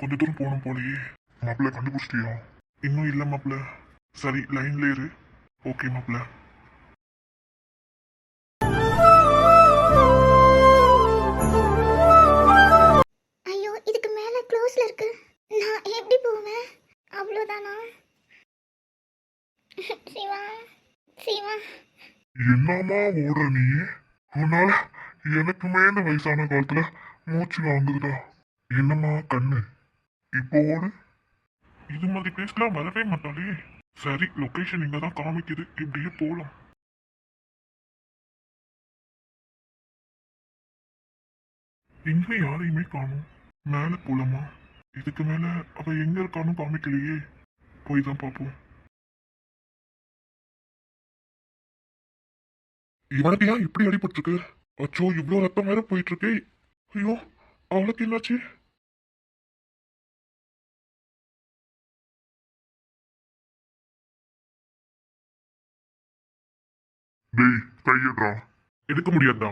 கொஞ்ச தூரம் போகணும் போலயே மாப்பிள்ள கண்டுபிடிச்சிட்டியா? இன்னும் இல்லை மாப்பிள்ள. சரி லைன்ல இரு. ஓகே மாப்பிள்ள. ஐயோ இதுக்கு மேல க்ளோஸ்ல இருக்கு. நான் எப்படி போவேன்? அவ்வளோதானா சிவா சிவா. என்னம்மா ஓடுற நீ? உன்னால எனக்குமே இந்த வயசான காலத்துல மூச்சு வாங்குதுடா. என்னம்மா கண்ணு? இப்போ ஓடு இது மாதிரி பேசலாம் வரவே மாட்டாளே. சரி லொகேஷன் இங்கே தான் காமிக்குது. இப்படியே போகலாம் எங்கே யாரையுமே காணும். மேலே போலாமா? இதுக்கு மேல அவ எங்கே இருக்கான்னு காமிக்கலையே. போய் தான் பார்ப்போம். இவனுக்கு ஏன் இப்படி அடிபட்டிருக்கு? அச்சோ இவ்வளோ ரத்தம் வேற போயிட்டுருக்கே ஐயோ அவளுக்கு என்னாச்சு? டேய் கையட்ரா எடுக்க முடியாதா?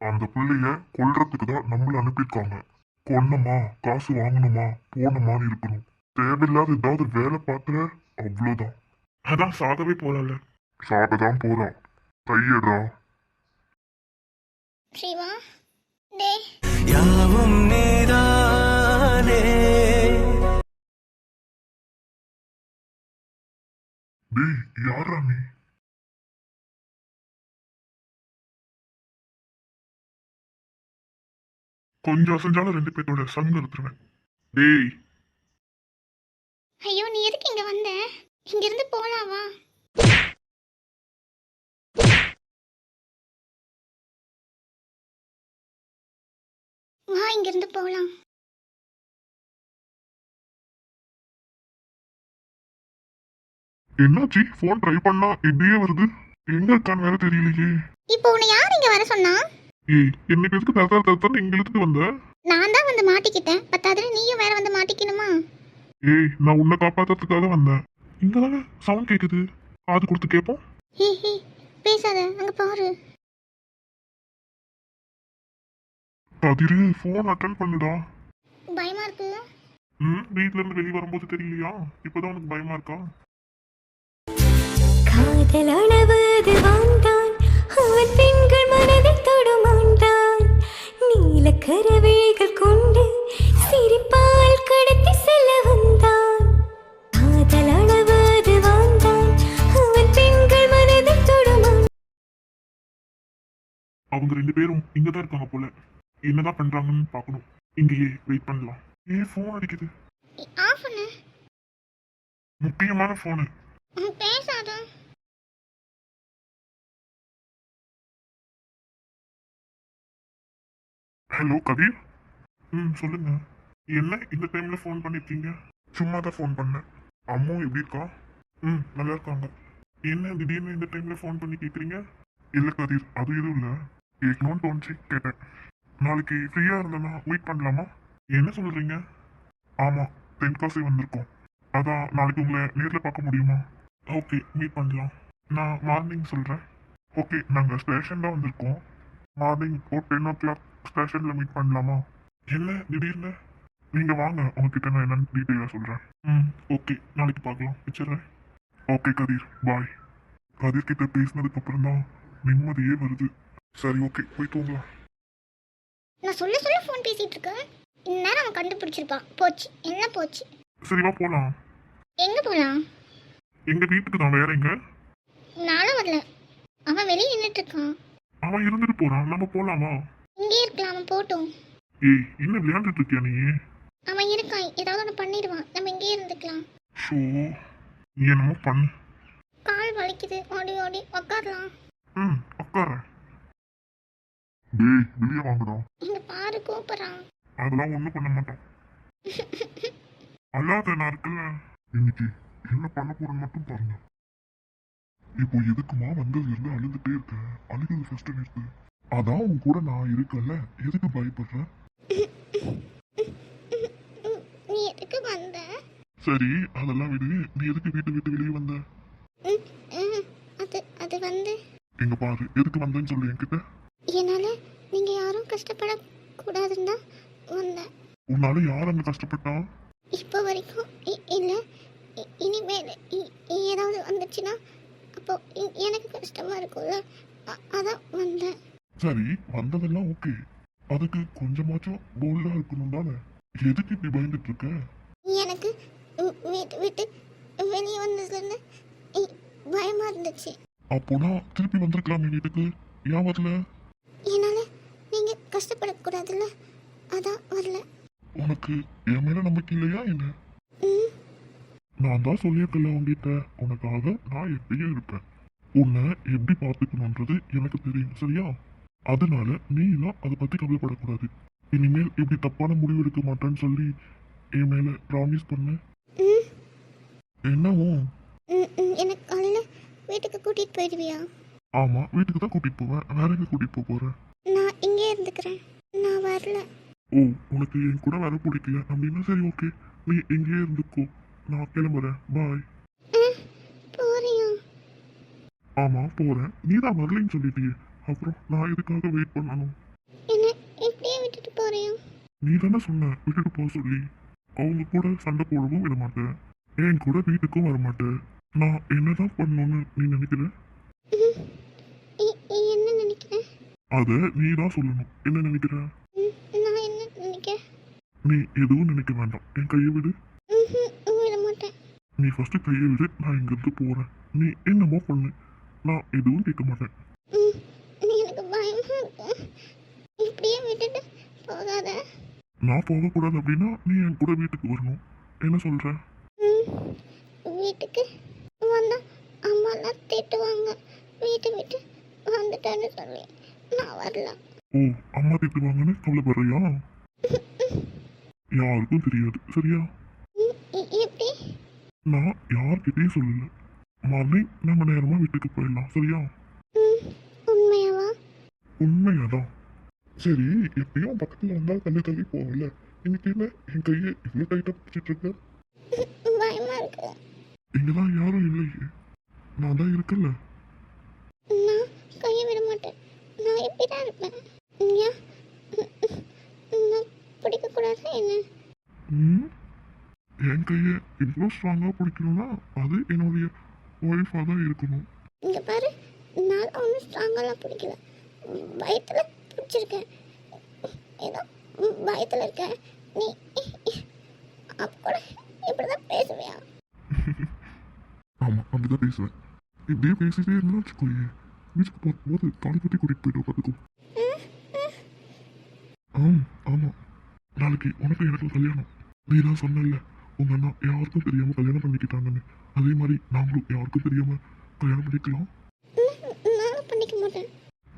அந்த பிள்ளைய கொல்றதுக்கு தான் நம்மள அனுப்பியிருக்காங்க. கொன்னமா காசு வாங்கணுமா போனோமான்னு இருக்கணும். தேவையில்லாத ஏதாவது வேலை பார்த்துற அவ்வளோதான். அதான் சாகவே போறல சாக தான் போறான் கையட்ரா சிவா டே யாவும் நீதானே. டேய் யாரா நீ? கொஞ்சம் அசைஞ்சாலும் ரெண்டு பேர்த்தோட சங்கு எடுத்துருவேன் டேய். ஐயோ நீ எதுக்கு இங்க வந்த? இங்க இருந்து போலாம் வா. வா இங்க இருந்து போலாம். என்னாச்சு? ஃபோன் ட்ரை பண்ணா இப்படியே வருது. எங்க இருக்கான்னு வேற தெரியலையே. இப்போ உன்னை யார் இங்க வர சொன்னா? ஏய் என்னைக்கு எதுக்கு தரத்தா தரத்தான்னு இங்க இழுத்துட்டு வந்த நான் தான் வந்து மாட்டிக்கிட்டேன். பத்தாதுல நீயும் வேற வந்து மாட்டிக்கணுமா? ஏய் நான் உன்னை காப்பாத்துறதுக்காக வந்தேன். இங்கதானே சவுண்ட் கேக்குது. காது கொடுத்து கேட்போம் ஹே ஹே பேசாத அங்க பாரு. கதிரு ஃபோன் அட்டன் பண்ணுடா. பயமா இருக்கு? ம் வீட்ல இருந்து வெளியே வரும்போது தெரியலையா? இப்பதான் உனக்கு பயமா இருக்கா? காதல் அளவது வாழ்ந்தான் அவன் பெண்கள் நீல கரவேகள் கொண்டு சிரிப்பால் கடத்தி செல்ல வந்தான். காதல் அளவது வாழ்ந்தான். அவன் பெண்கள் அவங்க ரெண்டு பேரும் இங்க தான் இருக்காங்க போல. என்னதான் பண்றாங்கன்னு பார்க்கணும். இங்கேயே வெயிட் பண்ணலாம். ஏன் ஃபோன் அடிக்குது. ஆஃப் பண்ணு. முக்கியமான ஃபோனு பேசாத. ஹலோ கபீர் ம் சொல்லுங்க. என்ன இந்த டைம்ல ஃபோன் பண்ணிருக்கீங்க? சும்மா தான் ஃபோன் பண்ணேன். அம்மா எப்படி இருக்கா? ம் நல்லா இருக்காங்க. என்ன திடீர்னு இந்த டைம்ல ஃபோன் பண்ணி கேட்குறீங்க இல்லை கதிர் அது எதுவும் இல்லை. கேட்கணும்னு தோணுச்சு கேட்டேன். நாளைக்கு ஃப்ரீயாக இருந்தேன்னா வெயிட் பண்ணலாமா? என்ன சொல்கிறீங்க ஆமாம் தென்காசி வந்திருக்கோம். அதான் நாளைக்கு உங்களை நேரில் பார்க்க முடியுமா? ஓகே மீட் பண்ணலாம். நான் மார்னிங் சொல்கிறேன் ஓகே நாங்கள் ஸ்டேஷன் தான் வந்திருக்கோம். மார்னிங் ஒரு டென் ஓ கிளாக் ஸ்டேஷன்ல மீட் பண்ணலாமா? என்ன? திடீர்னு? நீங்க வாங்க உங்ககிட்ட நான் என்னன்னு டீட்டெயிலாக சொல்றேன். ம் ஓகே நாளைக்கு பார்க்கலாம். வச்சிடுறேன். ஓகே கதிர். பாய் கதிர் கிட்ட பேசினதுக்கு அப்புறம் தான் நிம்மதியே வருது. சரி ஓகே போய் தூங்கலாம். நான் சொல்ல சொல்ல ஃபோன் பேசிட்டு இருக்கேன். இந்நேரம் அவன் கண்டுபிடிச்சிருப்பான். போச்சு. என்ன போச்சு? சரி வா போலாம். எங்க போலாம்? எங்க வீட்டுக்கு தான். வேற எங்க? நானும் வரல. அவன் வெளியே நின்றுட்டு இருக்கான். அவன் இருந்துட்டு போறான். நம்ம போலாமா? இருக்கலாம் அவன் போட்டும். ஏய் என்ன விளையாண்டுட்டு இருக்கியா நீ? அவன் இருக்கான். ஏதாவது ஒன்று பண்ணிடுவான். நம்ம இங்கேயே இருந்துக்கலாம். ஷோ நீ என்னமோ பண்ணு. கால் வலிக்குது. ஓடி ஓடி உக்காரலாம். ம் உட்கார டேய் வெளியே வாங்கடா. இங்க பாரு கூப்பிடுறான். அதெல்லாம் ஒண்ணும் பண்ண மாட்டோம் அல்லாத நான் இருக்குல்ல இன்னைக்கு என்ன பண்ண போறேன்னு மட்டும் பாருங்க. இப்போ எதுக்குமா வந்தது இருந்து அழுதுட்டே இருக்க? அழுகுது ஃபர்ஸ்ட் நிறுத்து. அதான் உன் கூட நான் இருக்கேன்ல. எதுக்கு பயப்படுற? நீ எதுக்கு வந்த? சரி அதெல்லாம் விடு. நீ எதுக்கு வீட்டு விட்டு வெளியே வந்த? அது அது வந்து. எங்க பாரு எதுக்கு வந்தேன்னு சொல்லு என்கிட்ட. என்னால் நீங்கள் யாரும் கஷ்டப்படக்கூடாதுன்னு தான் வந்தேன். உன்னால யார் அங்க கஷ்டப்பட்டா? இப்போ வரைக்கும் இல்லை. இனிமேல் ஏதாவது வந்துச்சுன்னா அப்போ எனக்கு கஷ்டமா இருக்கும்ல. அதான் வந்தேன். சரி வந்ததெல்லாம் ஓகே. அதுக்கு கொஞ்சமாச்சும் போல்டா இருக்கணும் தானே? எதுக்கு இப்படி பயந்துட்டு இருக்க? எனக்கு வீட்டு விட்டு வெளியே வந்ததுலேருந்து பயமா இருந்துச்சு. அப்போனா திருப்பி வந்திருக்கலாமே வீட்டுக்கு? ஏன் வரல? என்னால் நீங்கள் கஷ்டப்படக்கூடாதுல்ல? அதான் வரல. உனக்கு என் மேல நம்பிக்கை இல்லையா என்ன? நான் தான் சொல்லியிருக்கல உங்ககிட்ட உனக்காக நான் எப்பயும் இருப்பேன். உன்னை எப்படி பார்த்துக்கணுன்றது எனக்கு தெரியும் சரியா? அதனால நீ எல்லாம் அதை பத்தி கவலைப்படக்கூடாது. இனிமேல் இப்படி தப்பான முடிவு எடுக்க மாட்டேன்னு சொல்லி என் மேல ப்ராமிஸ் பண்ண. என்னவோ எனக்கு காலையில் வீட்டுக்கு கூட்டிகிட்டு போயிடுவியா? ஆமா வீட்டுக்கு தான் கூட்டிட்டு போவேன். வேற எங்க கூட்டிட்டு போக போறேன் நான் இங்கே இருந்துக்கிறேன். நான் வரல. ஓ உனக்கு என் கூட வர பிடிக்கல. அப்படின்னா சரி ஓகே. நீ எங்கேயே இருந்துக்கோ. நான் கிளம்புறேன். பாய். போறியா? ஆமா போறேன். நீ தான் வரலைன்னு சொல்லிட்டியே. அப்புறம் நான் எதுக்காக வெயிட் பண்ணணும்? என்ன இப்படியே விட்டுட்டு போறியா நீ தானே சொன்ன விட்டுட்டு போக சொல்லி. அவங்க கூட சண்டை போடவும் விட மாட்டேன். என் கூட வீட்டுக்கும் வர மாட்டேன். நான் என்னதான் பண்ணணும்னு நீ நினைக்கிற? என்ன நினைக்கிறேன் அத நீ தான் சொல்லணும். என்ன நினைக்கிற? நான் என்ன நினைக்கிறேன் நீ எதுவும் நினைக்க வேண்டாம். என் கையை விடு. ம்ஹும், விட மாட்டேன். நீ ஃபர்ஸ்ட் கையை விடு. நான் இங்கிருந்து போறேன். நீ என்னமோ பண்ணு. நான் எதுவும் கேட்க மாட்டேன் ம், எனக்கு பயமா இருக்கு இப்படியே விட்டுட்டு போகாத. நான் போகக்கூடாது அப்படின்னா நீ என் கூட வீட்டுக்கு வரணும். என்ன சொல்ற? வீட்டுக்கு வந்தா அம்மாலாம் திட்டுவாங்க. வீட்டை விட்டு வந்துட்டேன்னு சொல்லி நான் வரல. ஓ அம்மா திட்டுவாங்கன்னு கவலைப்படுறியா யாருக்கும் தெரியாது. சரியா? எப்படி? நான் யார்கிட்டயும் சொல்லல. மார்னிங் நம்ம நேரமா வீட்டுக்கு போயிடலாம். சரியா? உண்மையாவா? உண்மையாதான். சரி எப்பயும் பக்கத்துல வந்தா தள்ளி தள்ளி போகல. இன்னைக்கு என்ன என் கையை இவ்வளவு டைட்டா பிடிச்சிட்டு இருக்க? இங்கதான் யாரும் இல்லையே. நான் தான் இருக்கல நான் கையை விட மாட்டேன். நான் எப்படி தான் இருப்பேன் நான் பிடிக்கக்கூடாது என்ன? ம்? என் கையை இவ்வளோ ஸ்ட்ராங்கா பிடிக்கணும்னா அது என்னுடைய ஒய்ஃபா தான் இருக்கணும். இங்கே பாரு நான் ஒன்றும் ஸ்ட்ராங்கெல்லாம் பிடிக்கல. பயத்தில் பிடிச்சிருக்கேன் ஏதோ பயத்தில் இருக்க நீ அப்போ கூட இப்படி தான் பேசுவியா? ஆமா அப்படிதான் பேசுவேன். இப்படியே பேசிட்டே இருந்தா வச்சுக்கோயே வீட்டுக்கு போகும்போது தாலி கட்டி கூட்டிகிட்டு போயிட்டு பார்த்துக்கோ ஆம் ஆமா. நாளைக்கு உனக்கு எனக்கு கல்யாணம். நீ தான் சொன்னல உங்க அண்ணா யாருக்கும் தெரியாம கல்யாணம் பண்ணிக்கிட்டாங்கன்னு. அதே மாதிரி நாமளும் யாருக்கும் தெரியாம கல்யாணம் பண்ணிக்கலாம்.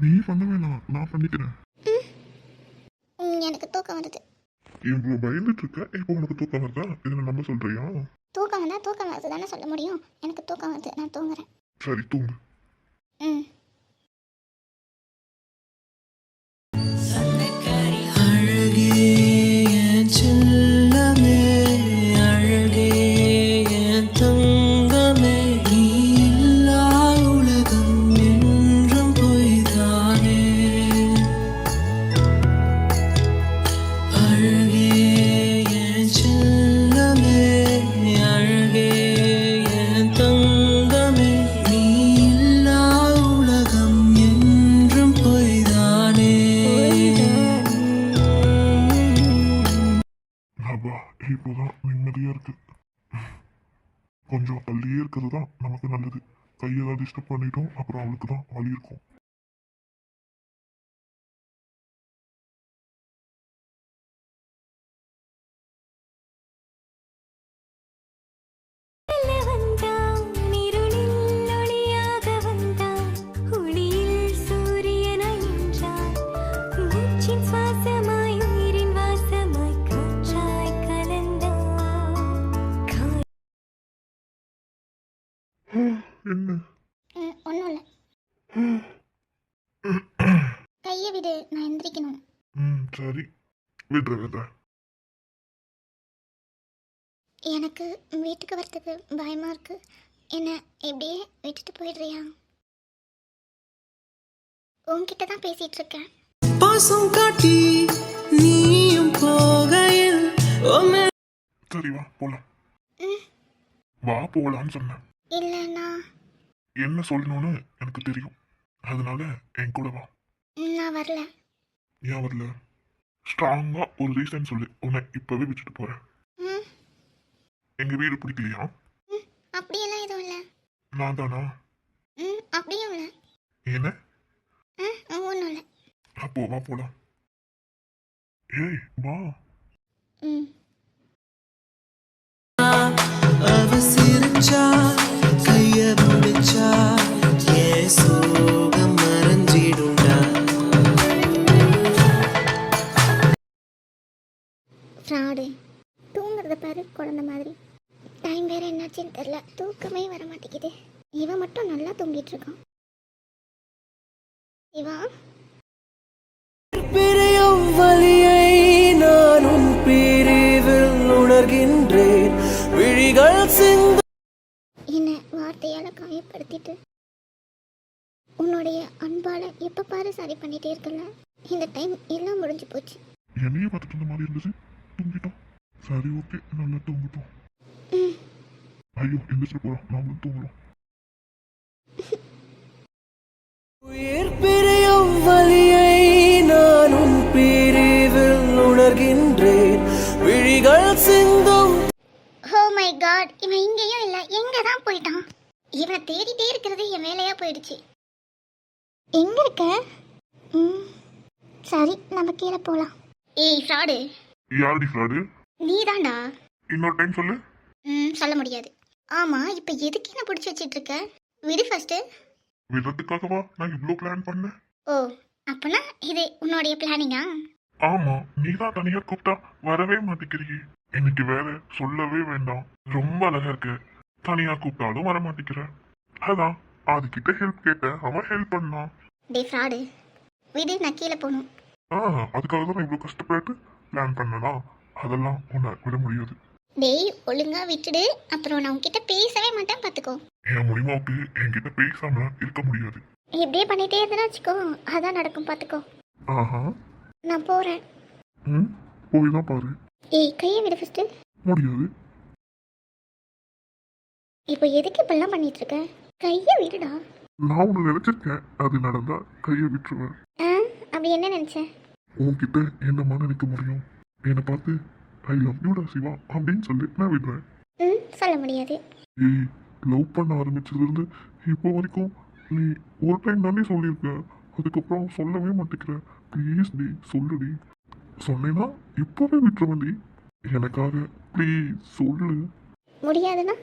நீ பண்ண வேணாம். நான் பண்ணிக்கிறேன். எனக்கு தூக்கம் வருது. இவ்வளோ பயந்துட்டு இருக்க? இப்போ உனக்கு தூக்கம் வருதா? இதை நம்ப சொல்றியா? தூக்கம் வந்தால் தூக்கம் வருது தானே சொல்ல முடியும். எனக்கு தூக்கம் வருது. நான் தூங்குறேன். சரி தூங்கு. ம். விடு நான் எந்திரிக்கணும். ம் சரி. விடுற விடுற எனக்கு வீட்டுக்கு வரத்துக்கு பயமாக இருக்கு. என்ன இப்படியே விட்டுட்டு போயிடுறியா? உன்கிட்ட தான் பேசிகிட்டு இருக்கேன். பாசம் காட்டி நீயும் போகையில் சரி வா போலாம். ம். வா போலான்னு சொன்னேன். இல்லைண்ணா. என்ன சொல்லணும்னு எனக்கு தெரியும். அதனால என் கூட வா. நான் வரல. ஏன் வரல? ஸ்ட்ராங்கா ஒரு ரீசன் சொல்லு. உன்னை இப்பவே விட்டுட்டு போறேன். ம். எங்க வீடு பிடிக்கலையா? அப்படியெல்லாம் எதுவும் இல்லை. நான் தானா? ம் அப்படியும் இல்லை. என்ன? ம் ஒன்றும் இல்லை. அப்போ வா போலாம். ஏய் வா. ம். அவ சிரிச்சா கைய பிடிச்சா ஏன் ஃப்ராடு தூங்குறத பாரு குழந்த மாதிரி. டைம் வேற என்னாச்சுன்னு தெரில தூக்கமே வர மாட்டேங்குது. இவன் மட்டும் நல்லா தூங்கிட்டு இருக்கான். இவா? பிரியும் வலியை நானும் பிரிவில் உணர்கின்றேன். விழிகள் சிந்த என்னை வார்த்தையால் காயப்படுத்திட்டு? உன்னுடைய அன்பால எப்போ பாரு சரி பண்ணிட்டே இருக்கல. இந்த டைம் எல்லாம் முடிஞ்சு போச்சு. என்னையே பார்த்துட்டு இருந்த மாதிரி இருந்துச்சு. தூங்கிட்டோம். சரி ஓகே நல்லா தூங்கிட்டோம். ம் ஐயோ எந்திரிச்சிட்டு போறோம். நாமளும் தூங்குறோம். உயிர் பிரியும் வலியை நானும் பிரிவில் உணர்கின்றேன். விழிகள் சிந்தும். ஓ மை காட் இவன் இங்கேயும் இல்லை எங்கே தான் போயிட்டான்? இவனை தேடிட்டே இருக்கிறது என் வேலையாக போயிடுச்சு. எங்கே இருக்க? ம் சரி நம்ம கீழே போகலாம் ஏய் ஃப்ராடு யாரடி ஃப்ராடு? நீ தான்டா இன்னொரு டைம் சொல்லு. ம் சொல்ல முடியாது. ஆமாம் இப்போ எதுக்கு என்ன பிடிச்சி வச்சிட்டு இருக்க விடு ஃபர்ஸ்ட்டு விதத்துக்காகவா நான் இவ்வளோ பிளான் பண்ணேன். ஓ அப்பனா இது உன்னுடைய பிளானிங்கா ஆமா நீ தான் தனியா கூப்பிட்டா வரவே மாட்டேங்கிறீங்க இன்னைக்கு வேற சொல்லவே வேண்டாம். ரொம்ப அழகா இருக்கு. தனியா கூப்பிட்டாலும் வர மாட்டேங்கிற அதான் அதுகிட்ட ஹெல்ப் கேட்டேன். அவன் ஹெல்ப் பண்ணான். டே ஃப்ராடு. விடு நான் கீழே போகணும். ஆ அதுக்காக தான் நான் இவ்வளோ கஷ்டப்பட்டு பிளான் பண்ணனா அதெல்லாம் உன்னை விட முடியாது. டேய் ஒழுங்கா விட்டுடு. அப்புறம் நான் உன்கிட்ட பேசவே மாட்டேன் பார்த்துக்கோ என் முடிமாவுக்கு என்கிட்ட பேசாமலாம் இருக்க முடியாது. இப்படியே பண்ணிட்டே இருந்தா வச்சுக்கோ. அதான் நடக்கும் பார்த்துக்கோ ஆஹா. நான் போகிறேன் ம் போய் தான் பாரு. ஏய் கையை விடு ஃபஸ்ட்டு முடியாது. இப்போ எதுக்கு இப்பெல்லாம் பண்ணிட்டு இருக்க கையை விடுடா. நான் ஒன்று நினைச்சிருக்கேன். அது நடந்தா கையை விட்டுருவேன். ஆ அப்படி என்ன நினச்சேன் உன்கிட்ட என்னம்மா நினைக்க முடியும் என்னை பார்த்து ஐ லவ் யூடா சிவா அப்படின்னு சொல்லி நான் விடுறேன். ம் சொல்ல முடியாது. ஏய் லவ் பண்ண ஆரம்பிச்சதுலேருந்து இப்போ வரைக்கும் நீ ஒரு டைம் தானே சொல்லியிருக்க. அதுக்கப்புறம் சொல்லவே மாட்டேங்கிற. ப்ளீஸ் டி சொல்லுடி. சொன்னேன்னா இப்போவே விட்டுருவேன்டி எனக்காக ப்ளீஸ் சொல்லு. முடியாதுன்னா?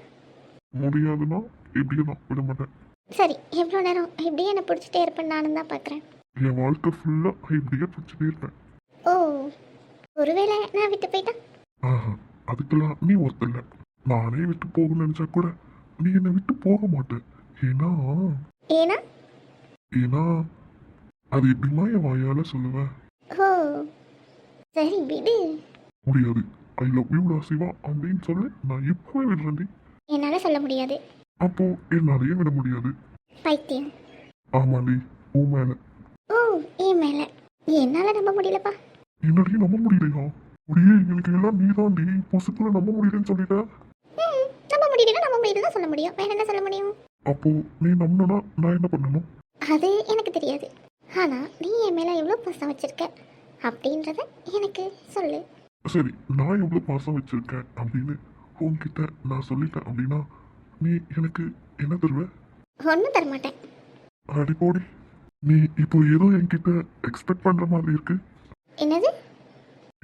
முடியாதுன்னா இப்படியே நான் விட மாட்டேன். சரி எவ்வளோ நேரம்? இப்படியே என்னை பிடிச்சிட்டே இருப்பேன் நானும் தான் பார்க்குறேன். என் வாழ்க்கை ஃபுல்லாக இப்படியே பிடிச்சிட்டே இருப்பேன். ஓ ஒருவேளை நான் விட்டு போயிட்டேன் ஆஹா அதுக்கெல்லாம் நீ ஒருத்தல்ல நானே விட்டு போகணும்னு நினச்சா கூட நீ என்னை விட்டு போக மாட்டேன் ஏன்னா? ஏன்னா? ஏன்னா அது எப்படிமா என் வாயால சொல்லுவேன் ஓ சரி விடு. முடியாது. ஐ லவ் யூடா சிவா அப்படின்னு சொல்லி நான் இப்பவே விடுறேன்டி என்னால் சொல்ல முடியாது. அப்போ என்னாலேயே விட முடியாது. பைத்தியம். ஆமாண்டி உன் மேல. ஓ என் மேலே. என்னால் நம்ப முடியலப்பா. என்னடி நம்ப முடியலையா? அப்படியே எனக்கு எல்லாம் நீ தாண்டி பொசுக்குள்ள நம்ப முடியலன்னு சொல்லிட்ட. ம் நம்ப முடியலன்னா நம்ப முடியலன்னு சொல்ல முடியும். வேற என்ன சொல்ல முடியும்? அப்போ நீ நம்பினா நான் என்ன பண்ணணும்? அது எனக்கு தெரியாது. ஆனால் நீ என் மேலே எவ்வளோ பாசம் வச்சிருக்க? அப்படின்றத எனக்கு சொல்லு. சரி நான் எவ்வளோ பாசம் வச்சிருக்கேன் அப்படின்னு உன்கிட்ட நான் சொல்லிட்டேன் அப்படின்னா நீ எனக்கு என்ன தருவ? ஒன்றும் தரமாட்டேன். அடி போடி. நீ இப்போ ஏதோ என்கிட்ட எக்ஸ்பெக்ட் பண்ற மாதிரி இருக்கு. என்னது?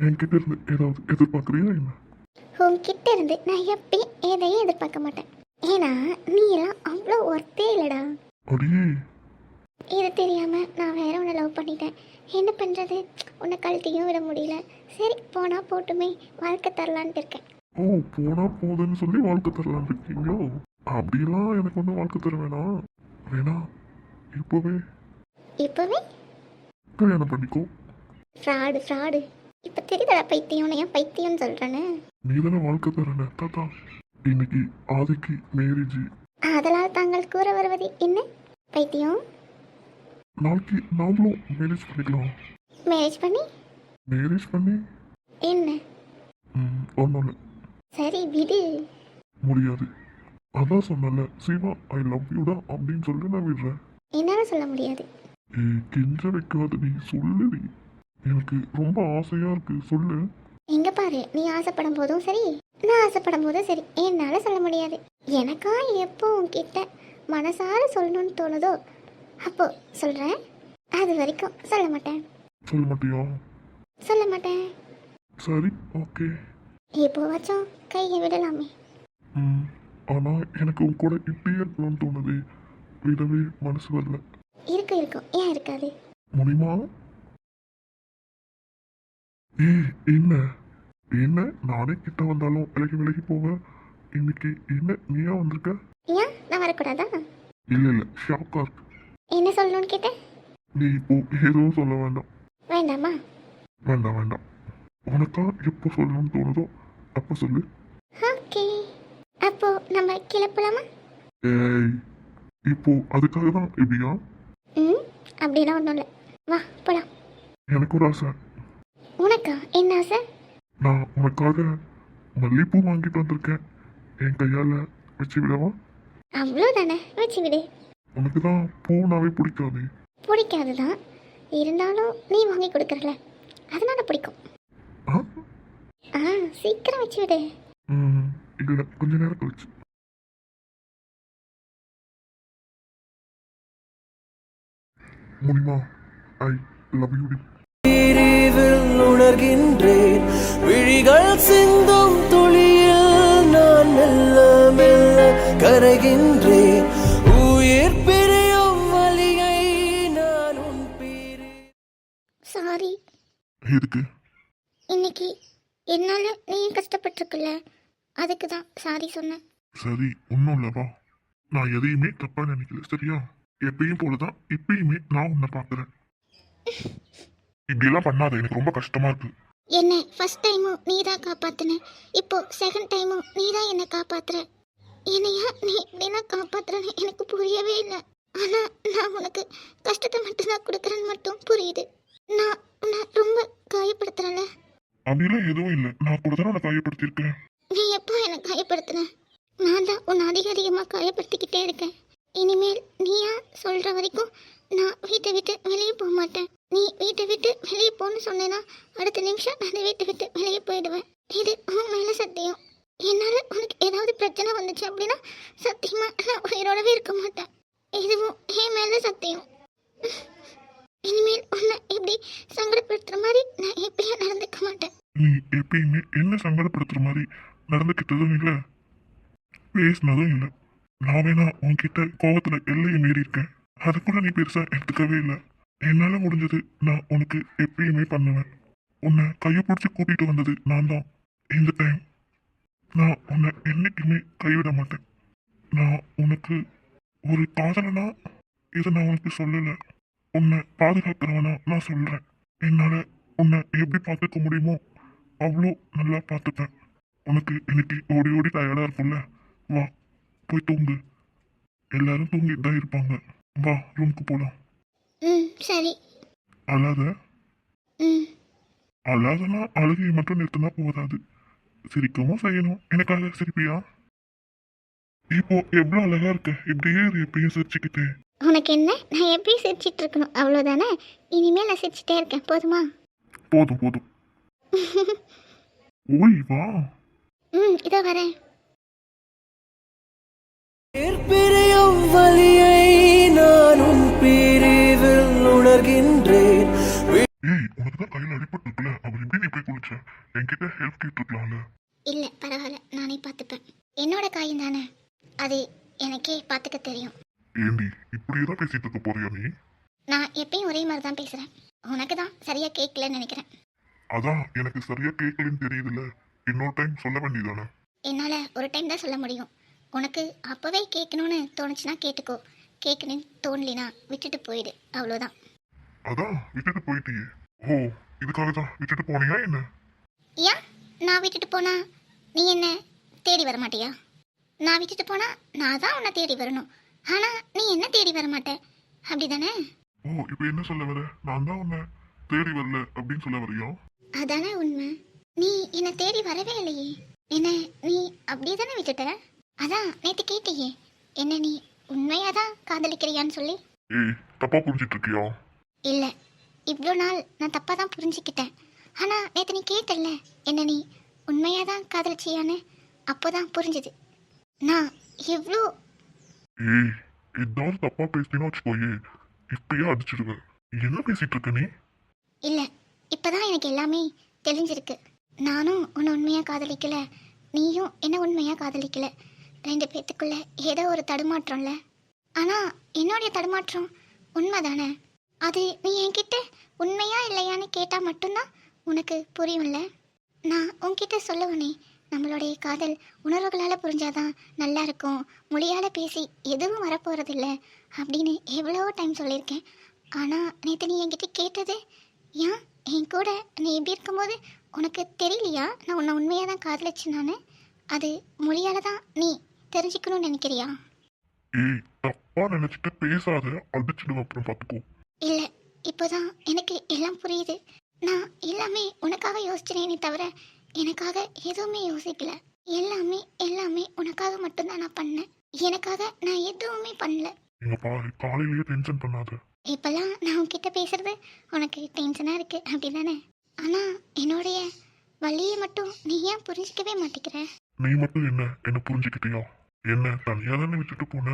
என்கிட்ட இருந்து ஏதாவது எதிர்பார்க்குறியா என்ன? உன்கிட்ட இருந்து நான் எப்பயும் எதையும் எதிர்பார்க்க மாட்டேன். ஏன்னா நீ எல்லாம் அவ்வளோ ஒர்த்தே இல்லைடா. அடியே. இது தெரியாம நான் வேற உன்னை லவ் பண்ணிட்டேன். என்ன பண்றது? உன்னை கழட்டியும் விட முடியல. சரி போனா போட்டுமே வாழ்க்கை தரலான்ட்டு இருக்கேன். ஓ போனா போதுன்னு சொல்லி வாழ்க்கை தரலாம் இருக்கீங்களோ? அப்படிலாம் எனக்கு ஒன்றும் வாழ்க்கை தர வேணாம். வேணா இப்போவே இப்போவே? கல்யாணம் பண்ணிக்கோ? Fraud fraud. இப்போ தெரியுதா பைத்தியம் ஏன் பைத்தியம்னு சொல்கிறேன்னு நீ தானே வாழ்க்கை தரேன் தாத்தா. இன்னைக்கு ஆதிக்கு மேரேஜ். அதனால் தாங்கள் கூற வருவது என்ன? பைத்தியம்? நாளைக்கு நாமளும் மேரேஜ் பண்ணிக்கலாம். மேரேஜ் பண்ணி? மேரேஜ் பண்ணி? என்ன? ஒன்றும் இல்லை சரி விடு. முடியாது. அதான் சொன்னல சிவா ஐ லவ் யூடா அப்படின்னு சொல்லி நான் விடுறேன். என்னால் சொல்ல முடியாது. ஏய் கெஞ்ச வைக்காத நீ சொல்லுடி எனக்கு ரொம்ப ஆசையா இருக்கு சொல்லு. எங்க பாரு நீ ஆசைப்படும் போதும் சரி நான் ஆசைப்படும் போதும் சரி. என்னால சொல்ல முடியாது. எனக்கா எப்போ உன்கிட்ட மனசார சொல்லணும்னு தோணுதோ அப்போ சொல்றேன். அது வரைக்கும் சொல்ல மாட்டேன். சொல்ல மாட்டியா? சொல்ல மாட்டேன். சரி ஓகே. இப்போ வச்சோம் கையை விடலாமே. ம் ஆனால் எனக்கு உன் கூட இப்படியே இருக்கணும்னு தோணுது. விடவே மனசு வரல. இருக்கும் இருக்கும் ஏன் இருக்காது? முடியுமா ஏ என்ன? என்ன? நானே கிட்ட வந்தாலும் விலகி விலகி போவேன் இன்னைக்கு என்ன? நீயா வந்திருக்க? ஏன்? நான் வரக்கூடாதா? இல்லை இல்லை. ஷாக்கா இருக்கு. என்ன சொல்லணும்னு கேட்டேன் நீ இப்போ எதுவும் சொல்ல வேண்டாம். வேண்டாமா? வேண்டாம் வேண்டாம். உனக்கா எப்போ சொல்லணும்னு தோணுதோ அப்போ சொல்லு. ஓகே. அப்போ நம்ம கிளப்பலாமா? ஏய் இப்போ அதுக்காக தான் இப்படியா? ம் அப்படிலாம் ஒன்றும் இல்லை. வா போலாம். எனக்கு ஒரு ஆசை. உனக்கா? என்ன ஆசை? நான் உனக்காக மல்லிப்பூ வாங்கிட்டு வந்திருக்கேன். என் கையால் வச்சு விடவா? அவ்வளோதானே வச்சு விடு. உனக்கு தான் பூனாவே பிடிக்காது. பிடிக்காது தான் இருந்தாலும் நீ வாங்கி கொடுக்குறல. அதனால பிடிக்கும். ஆ? ஆ சீக்கிரம் வச்சு விடு. ம் இல்லை. கொஞ்ச நேரம் கழிச்சு. முடியுமா? ஐ லவ் யூ பிரிவில் உணர்கின்றேன். விழிகள் சிந்தும் துளியில் நான் மெல்ல மெல்ல கரைகின்றேன். உயிர் பிரியும் வலியை நான் உன் பிரி சாரி எதுக்கு? இன்னைக்கு என்னால் நீ கஷ்டப்பட்டிருக்குல்ல அதுக்கு தான் சாரி சொன்னேன். சரி ஒன்றும் இல்லைப்பா நான் எதையுமே தப்பாக நினைக்கல சரியா? எப்பயும் போலதான் இப்பயுமே நான் உன்னை பார்க்குறேன். இப்படியெல்லாம் பண்ணாத எனக்கு ரொம்ப கஷ்டமா இருக்கு. என்ன ஃபர்ஸ்ட் டைமும் நீ தான் காப்பாத்தின. இப்போ செகண்ட் டைமும் நீ தான் என்னை காப்பாத்துற. என்னையா நீ இப்படிலாம் காப்பாத்துறன்னு எனக்கு புரியவே இல்லை. ஆனா நான் உனக்கு கஷ்டத்தை மட்டும் தான் கொடுக்குறேன்னு மட்டும் புரியுது. நான் உன்னை ரொம்ப காயப்படுத்துறேன்ல. அப்படிலாம் எதுவும் இல்லை. நான் கூட தான் உன்னை காயப்படுத்தியிருக்கேன். நீ எப்போ என்னை காயப்படுத்தின? நான் தான் உன்னை அதிக அதிகமாக காயப்படுத்திக்கிட்டே இருக்கேன். இனிமேல் நீயா சொல்கிற வரைக்கும் நான் வீட்டை விட்டு வெளியே போக மாட்டேன். நீ வீட்டை விட்டு வெளியே போன்னு சொன்னேன்னா அடுத்த நிமிஷம் நான் வீட்டை விட்டு வெளியே போயிடுவேன். இது உன் மேலே சத்தியம். என்னால் உனக்கு ஏதாவது பிரச்சனை வந்துச்சு அப்படின்னா சத்தியமாக நான் உயிரோடவே இருக்க மாட்டேன். இதுவும் என் மேலே சத்தியம். இனிமேல் உன்னை எப்படி சங்கடப்படுத்துகிற மாதிரி நான் எப்பயும் நடந்துக்க மாட்டேன். நீ எப்பயுமே என்ன சங்கடப்படுத்துகிற மாதிரி நடந்துக்கிட்டதும் இல்லை பேசினதும் இல்லை. நான் வேணா உன்கிட்ட கோவத்துல எல்லையை மீறி இருக்கேன் அதை கூட நீ பெருசா எடுத்துக்கவே இல்லை. என்னால முடிஞ்சது நான் உனக்கு எப்பயுமே பண்ணுவேன். உன்னை கையை பிடிச்சி கூட்டிட்டு வந்தது நான் தான். இந்த டைம் நான் உன்னை என்னைக்குமே கைவிட மாட்டேன். நான் உனக்கு ஒரு காதலனா இதை நான் உனக்கு சொல்லலை. உன்னை பாதுகாக்கிறவனா நான் சொல்றேன். என்னால உன்னை எப்படி பார்த்துக்க முடியுமோ அவ்வளோ நல்லா பார்த்துப்பேன். உனக்கு இன்னைக்கு ஓடி ஓடி டயர்டாக இருக்கும்ல. வா. போய் தூங்கு. எல்லாரும் தூங்கிட்டு தான் இருப்பாங்க. வா ரூமுக்கு போகலாம் ம் சரி. அழாத. ம். அழாதனா அழுகையை மட்டும் நிறுத்தினா போதாது. சிரிக்கவும் செய்யணும். எனக்காக சிரிப்பியா? இப்போ எவ்வளோ அழகா இருக்க? இப்படியே இரு எப்பயும் சிரிச்சுக்கிட்டு. உனக்கு என்ன? நான் எப்பயும் சிரிச்சிட்டு இருக்கணும் அவ்வளோதானே? இனிமேல் நான் சிரிச்சிட்டே இருக்கேன். போதுமா? போதும் போதும். ஓய் வா. ம் இதோ வரேன். பிரியும் வலியை நான் உன் பிரிவில் உணர்கின்றேன். ஏய் உனக்கு தான் கையில் அடிபட்டு இருக்குல்ல அவர் எப்படி நீ போய் குளிச்ச? என்கிட்ட ஹெல்ப் கேட்டுருக்கலாம்ல இல்லை பரவாயில்ல. நானே பார்த்துப்பேன். என்னோட காயம் தானே? அது எனக்கே பார்த்துக்க தெரியும். ஏண்டி இப்படியே தான் பேசிட்டு இருக்க போறியா நீ? நான் எப்பயும் ஒரே மாதிரி தான் பேசுகிறேன் உனக்கு தான் சரியாக கேட்கலன்னு நினைக்கிறேன். அதான் எனக்கு சரியா கேட்கலன்னு தெரியுதுல்ல. இன்னொரு டைம் சொல்ல வேண்டியதானே என்னால் ஒரு டைம் தான் சொல்ல முடியும். உனக்கு அப்போவே கேட்கணும்னு தோணுச்சுன்னா கேட்டுக்கோ. கேட்கணும்னு தோணலினா விட்டுட்டு போயிடு. அவ்வளோதான் அதான் விட்டுட்டு போயிட்டியே. ஓ இதுக்காக தான் விட்டுட்டு போனியா என்ன? ஏன்? நான் விட்டுட்டு போனா நீ என்ன? தேடி வர மாட்டியா? நான் விட்டுட்டு போனா நான் தான் உன்னை தேடி வரணும். ஆனா நீ என்ன தேடி வர மாட்ட? அப்படிதானே? ஓ இப்போ என்ன சொல்ல வர? நான் தான் உன்னை தேடி வரல அப்படின்னு சொல்ல வரியா? அதானே உண்மை. நீ என்னை தேடி வரவே இல்லையே. என்ன நீ அப்படியே தானே விட்டுட்ட? அதான் நேத்து கேட்டியே. என்ன நீ உண்மையாதான் காதலிக்கிறியான்னு சொல்லி? ஏய் தப்பா புரிஞ்சிட்டு இருக்கியா இல்லை இவ்வளோ நாள் நான் தப்பாக தான் புரிஞ்சுக்கிட்டேன். ஆனால் நேற்று நீ கேட்டல்ல என்ன நீ உண்மையாக தான் காதலிச்சியான்னு? அப்போ தான் புரிஞ்சுது. நான் எவ்வளோ ஏய் ஏதாவது தப்பா பேசினா வச்சுக்கோயே இப்பயே அடிச்சிடுவேன். என்ன பேசிட்டு இருக்க நீ? இல்லை இப்போ தான் எனக்கு எல்லாமே தெரிஞ்சிருக்கு. நானும் உன்னை உண்மையாக காதலிக்கல நீயும் என்ன உண்மையாக காதலிக்கல. ரெண்டு பேத்துக்குள்ள ஏதோ ஒரு தடுமாற்றம்ல. ஆனால் என்னுடைய தடுமாற்றம் உண்மைதானே? அது நீ என்கிட்ட உண்மையா இல்லையான்னு கேட்டால் மட்டும்தான் உனக்கு புரியும்ல? நான் உன்கிட்ட சொல்லுவனே நம்மளுடைய காதல் உணர்வுகளால் புரிஞ்சாதான் நல்லா இருக்கும் மொழியால் பேசி எதுவும் வரப்போகிறதில்ல அப்படின்னு எவ்வளவோ டைம் சொல்லியிருக்கேன். ஆனால் நேற்று நீ என்கிட்ட கேட்டது ஏன்? என் கூட நீ எப்படி இருக்கும்போது உனக்கு தெரியலையா? நான் உன்னை உண்மையாக தான் காதலிச்சேன் நான். அது மொழியால் தான் நீ தெரிஞ்சுக்கணும்னு நினைக்கிறியா? ஏய் தப்பா நினைச்சிட்டு பேசாத. அடிச்சிடுவேன் அப்புறம் பாத்துக்கோ இல்லை இப்போதான் எனக்கு எல்லாம் புரியுது. நான் எல்லாமே உனக்காக யோசிச்சேனே தவிர எனக்காக எதுவுமே யோசிக்கல. எல்லாமே எல்லாமே உனக்காக மட்டும்தான் நான் பண்ணேன். எனக்காக நான் எதுவுமே பண்ணல. இங்க பாரு காலையிலேயே டென்ஷன் பண்ணாத. இப்போல்லாம் நான் உன்கிட்ட பேசுறது உனக்கு டென்ஷனாக இருக்கு அப்படிதானே? ஆனால் என்னுடைய வழியை மட்டும் நீ ஏன் புரிஞ்சிக்கவே மாட்டேங்கிற? நீ மட்டும் என்ன என்ன புரிஞ்சுக்கிட்டியா? என்ன தனியா தானே விட்டுட்டு போன?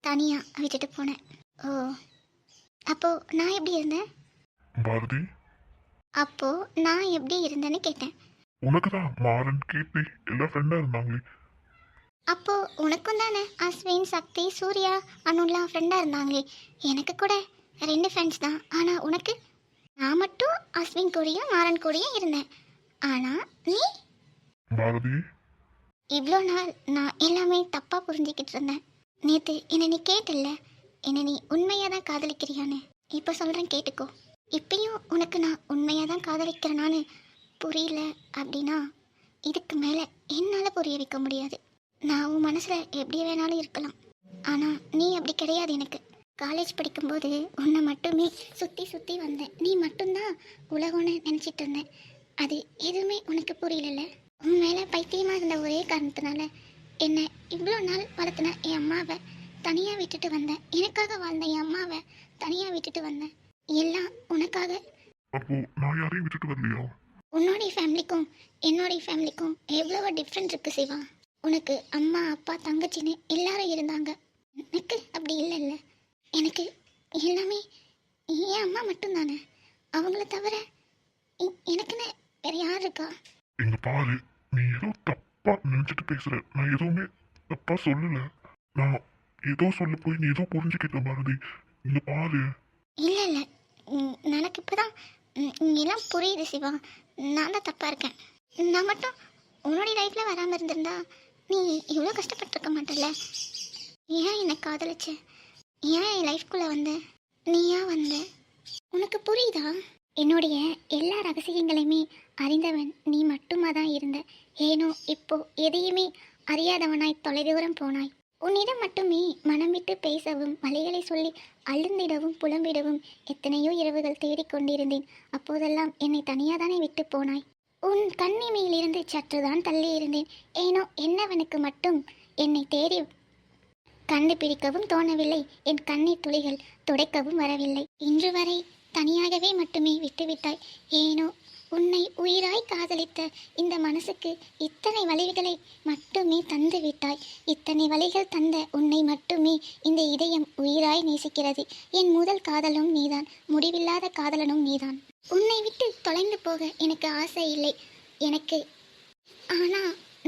தனியாக விட்டுட்டு போனேன். ஓ அப்போ நான் எப்படி இருந்தேன்? பாரதி? அப்போ நான் எப்படி இருந்தேன்னு கேட்டேன். உனக்கு தான் மாறன் கீர்த்தி எல்லா ஃப்ரெண்டா இருந்தாங்களே. அப்போ உனக்கும் தானே அஸ்வின் சக்தி சூர்யா அனுலாம் ஃப்ரெண்டாக இருந்தாங்களே. எனக்கு கூட ரெண்டு ஃப்ரெண்ட்ஸ் தான். ஆனால் உனக்கு? நான் மட்டும் அஸ்வின் கூடயும் மாறன் கூடயும் இருந்தேன். ஆனால் நீ? பாரதி? இவ்வளோ நாள் நான் எல்லாமே தப்பாக புரிஞ்சிக்கிட்டு இருந்தேன். நேற்று என்னை நீ கேட்டில்ல என்னை நீ உண்மையாக தான் காதலிக்கிறியான்னு. இப்போ சொல்கிறேன் கேட்டுக்கோ. இப்பயும் உனக்கு நான் உண்மையாக தான் காதலிக்கிறேனான்னு புரியல அப்படின்னா இதுக்கு மேலே என்னால் புரிய வைக்க முடியாது. நான் உன் மனசில் எப்படி வேணாலும் இருக்கலாம். ஆனால் நீ அப்படி கிடையாது எனக்கு. காலேஜ் படிக்கும்போது உன்னை மட்டுமே சுற்றி சுற்றி வந்தேன். நீ மட்டும்தான் உலகம்னு நினச்சிட்டு இருந்தேன். அது எதுவுமே உனக்கு புரியல உன் மேலே பைத்தியமாக இருந்த ஒரே காரணத்தினால என்னை இவ்வளோ நாள் வளர்த்துன என் அம்மாவை தனியாக விட்டுட்டு வந்தேன். எனக்காக வாழ்ந்த என் அம்மாவை தனியாக விட்டுட்டு வந்தேன். எல்லாம் உனக்காக. அப்போ நான் யாரையும் விட்டுட்டு வரலையா? உன்னோடைய ஃபேமிலிக்கும் என்னுடைய ஃபேமிலிக்கும் எவ்வளவோ டிஃப்ரெண்ட் இருக்கு சிவா. உனக்கு அம்மா அப்பா தங்கச்சின்னு எல்லாரும் இருந்தாங்க. எனக்கு அப்படி இல்லைல்ல. எனக்கு எல்லாமே என் அம்மா மட்டும்தானே. அவங்கள தவிர எனக்குன்னு வேற யார் இருக்கா? இங்க பாரு நீ ஏதோ தப்பா நினைச்சிட்டு பேசுற. நான் எதுவுமே தப்பா சொல்லல. நான் ஏதோ சொல்ல போய் நீ ஏதோ புரிஞ்சுக்கிட்ட பாரதி இங்க பாரு. இல்லை இல்லை. எனக்கு இப்போ தான் எல்லாம் புரியுது சிவா. நான் தான் தப்பாக இருக்கேன். நான் மட்டும் உன்னுடைய லைஃப்பில் வராமல் இருந்திருந்தா நீ இவ்வளோ கஷ்டப்பட்டிருக்க மாட்டல ஏன் என்னை காதலிச்ச? ஏன் என் லைஃப்குள்ளே வந்த? நீ ஏன் வந்த? உனக்கு புரியுதா? என்னுடைய எல்லா ரகசியங்களையுமே அறிந்தவன் நீ மட்டுமா தான் இருந்த. ஏனோ இப்போ எதையுமே அறியாதவனாய் தொலைதூரம் போனாய். உன்னிடம் மட்டுமே மனம் விட்டு பேசவும் வழிகளை சொல்லி அழுந்திடவும் புலம்பிடவும் எத்தனையோ இரவுகள் தேடிக்கொண்டிருந்தேன் அப்போதெல்லாம் என்னை தனியாதானே விட்டு போனாய்? உன் கண்ணிமையிலிருந்து சற்றுதான் தள்ளி இருந்தேன். ஏனோ என்னவனுக்கு மட்டும் என்னை தேடி கண்டுபிடிக்கவும் தோணவில்லை. என் கண்ணீர் துளிகள் துடைக்கவும் வரவில்லை. இன்று வரை தனியாகவே மட்டுமே விட்டுவிட்டாய். ஏனோ உன்னை உயிராய் காதலித்த இந்த மனசுக்கு இத்தனை வலிகளை மட்டுமே தந்து விட்டாய் இத்தனை வழிகள் தந்த உன்னை மட்டுமே இந்த இதயம் உயிராய் நேசிக்கிறது. என் முதல் காதலும் நீதான். முடிவில்லாத காதலனும் நீதான். உன்னை விட்டு தொலைந்து போக எனக்கு ஆசை இல்லை. எனக்கு ஆனா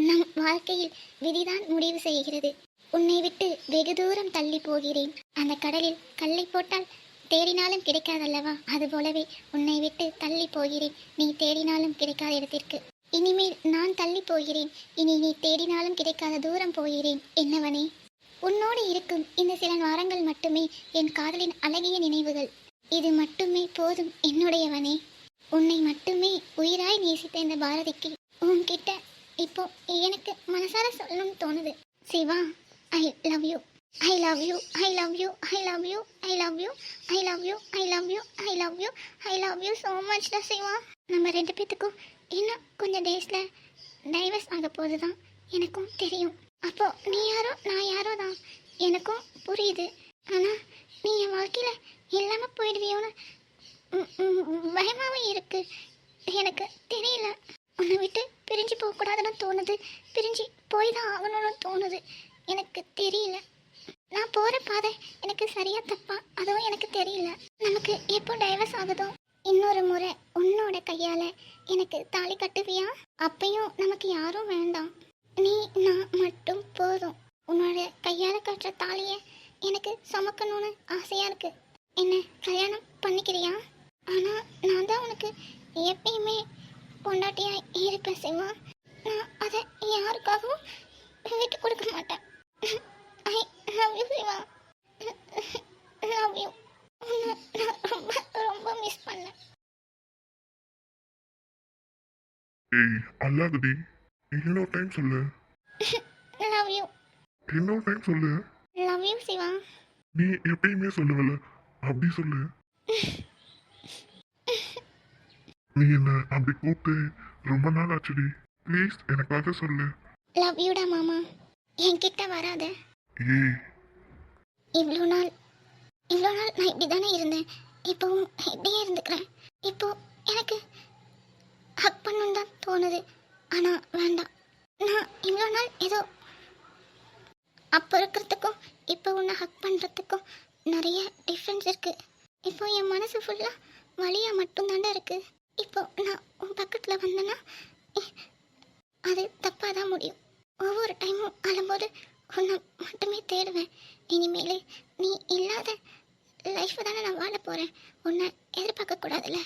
நம் வாழ்க்கையில் விதிதான் முடிவு செய்கிறது. உன்னை விட்டு வெகு தூரம் தள்ளி போகிறேன். அந்த கடலில் கல்லை போட்டால் தேடினாலும் கிடைக்காதல்லவா? அதுபோலவே உன்னை விட்டு தள்ளி போகிறேன். நீ தேடினாலும் கிடைக்காத இடத்திற்கு. இனிமேல் நான் தள்ளி போகிறேன். இனி நீ தேடினாலும் கிடைக்காத தூரம் போகிறேன். என்னவனே? உன்னோடு இருக்கும் இந்த சில வாரங்கள் மட்டுமே என் காதலின் அழகிய நினைவுகள். இது மட்டுமே போதும் என்னுடையவனே. உன்னை மட்டுமே உயிராய் நேசித்த இந்த பாரதிக்கு உன்கிட்ட இப்போ எனக்கு மனசார சொல்லணும்னு தோணுது. Siva I love you. I love you I love you I love you I love you I love you I love you I love you I love you so மச்டா Siva நம்ம ரெண்டு பேத்துக்கும் இன்னும் கொஞ்சம் டேஸில் டைவர்ஸ் ஆக போகுது தான் எனக்கும் தெரியும். அப்போ நீ யாரோ நான் யாரோ தான். எனக்கும் புரியுது. ஆனால் நீ என் வாழ்க்கையில் இல்லாமல் போயிடுவியோன்னு பயமாகவும் இருக்குது இருக்கு. எனக்கு தெரியல. உன்னை விட்டு பிரிஞ்சு போகக்கூடாதுன்னு தோணுது. பிரிஞ்சு போய் தான் ஆகணும்னு தோணுது. எனக்கு தெரியல. நான் போகிற பாதை எனக்கு சரியா தப்பா. அதுவும் எனக்கு தெரியல. நமக்கு எப்போ டைவர்ஸ் ஆகுதோ? இன்னொரு முறை உன்னோட கையால் எனக்கு தாலி கட்டுவியா? அப்பையும் நமக்கு யாரும் வேண்டாம். நீ நான் மட்டும் போதும். உன்னோட கையால் கட்டுற தாலியை எனக்கு சுமக்கணும்னு ஆசையாக இருக்கு. என்ன கல்யாணம் பண்ணிக்கிறியா? ஆனால் நான் தான் உனக்கு எப்பயுமே பொண்டாட்டியாக இருப்பேன் சிவா. நான் அதை யாருக்காகவும் விட்டு கொடுக்க மாட்டேன். I love you Siva love you ரொம்ப ரொம்ப மிஸ் பண்ணேன். ஏய் அல்லாதடி இன்னொரு டைம் சொல்லு. லவ் யூ இன்னொரு டைம் சொல்லு. Love you Siva. நீ எப்பயுமே சொல்லுவல. அப்படி சொல்லு. நீ என்ன அப்படி கூப்பிட்டு ரொம்ப நாள் ஆச்சுடி? ப்ளீஸ் எனக்காக சொல்லு. லவ் யூடா மாமா. என்கிட்ட வராத. ஏய் இவ்வளோ நாள் இவ்வளோ நாள் நான் இப்படி தானே இருந்தேன். இப்போவும் இப்படியே இருந்துக்கிறேன். இப்போ எனக்கு ஹக் பண்ணணும் தான் தோணுது. ஆனால் வேண்டாம். நான் இவ்வளோ நாள் ஏதோ அப்போ இருக்கிறதுக்கும் இப்போ உன்னை ஹக் பண்ணுறதுக்கும் நிறைய டிஃப்ரென்ஸ் இருக்குது இப்போ என் மனசு ஃபுல்லாக வழியாக மட்டும்தாண்டா இருக்குது இப்போ நான் உன் பக்கத்தில் வந்தேன்னா அது தப்பாக தான் முடியும். ஒவ்வொரு டைமும் அழும்போது உன்னை மட்டுமே தேடுவேன். இனிமேல் நீ இல்லாத லைஃப்பை தானே நான் வாழ போகிறேன் உன்னை எதிர்பார்க்க கூடாதுல்ல.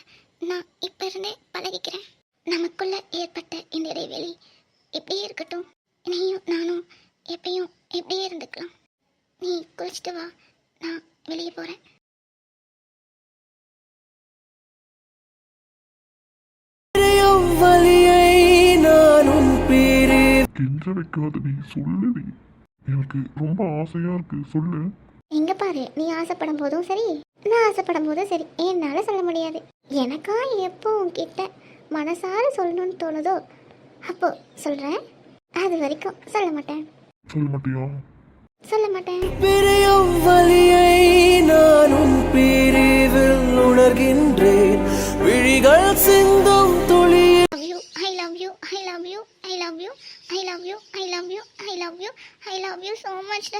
நான் இப்போ இருந்தே பழகிக்கிறேன். நமக்குள்ள ஏற்பட்ட இந்த இடைவெளி இப்படியே இருக்கட்டும். நீயும் நானும் எப்பயும் இப்படியே இருந்துக்கலாம். நீ குளிச்சுட்டு வா. நான் வெளியே போகிறேன் பிரிவில் கெஞ்ச வைக்காதடி சொல்லுடி எனக்கு ரொம்ப ஆசையா இருக்கு. சொல்லு. எங்க பாரு நீ ஆசைப்படும் போதும் சரி நான் ஆசைப்படும் போதும் சரி. என்னால் சொல்ல முடியாது. எனக்கா எப்போ உன்கிட்ட மனசார சொல்லணும்னு தோணுதோ அப்போ சொல்கிறேன் அது வரைக்கும் சொல்ல மாட்டேன். சொல்ல மாட்டியா? சொல்ல மாட்டேன். பிரியும் வலியை நான் உன் பிரிவில் உணர்கின்றேன். விழிகள் சிந்தும் துளியில் love you. I love you. I love you. I love you. I love you. I love you. I love you. I love you so much,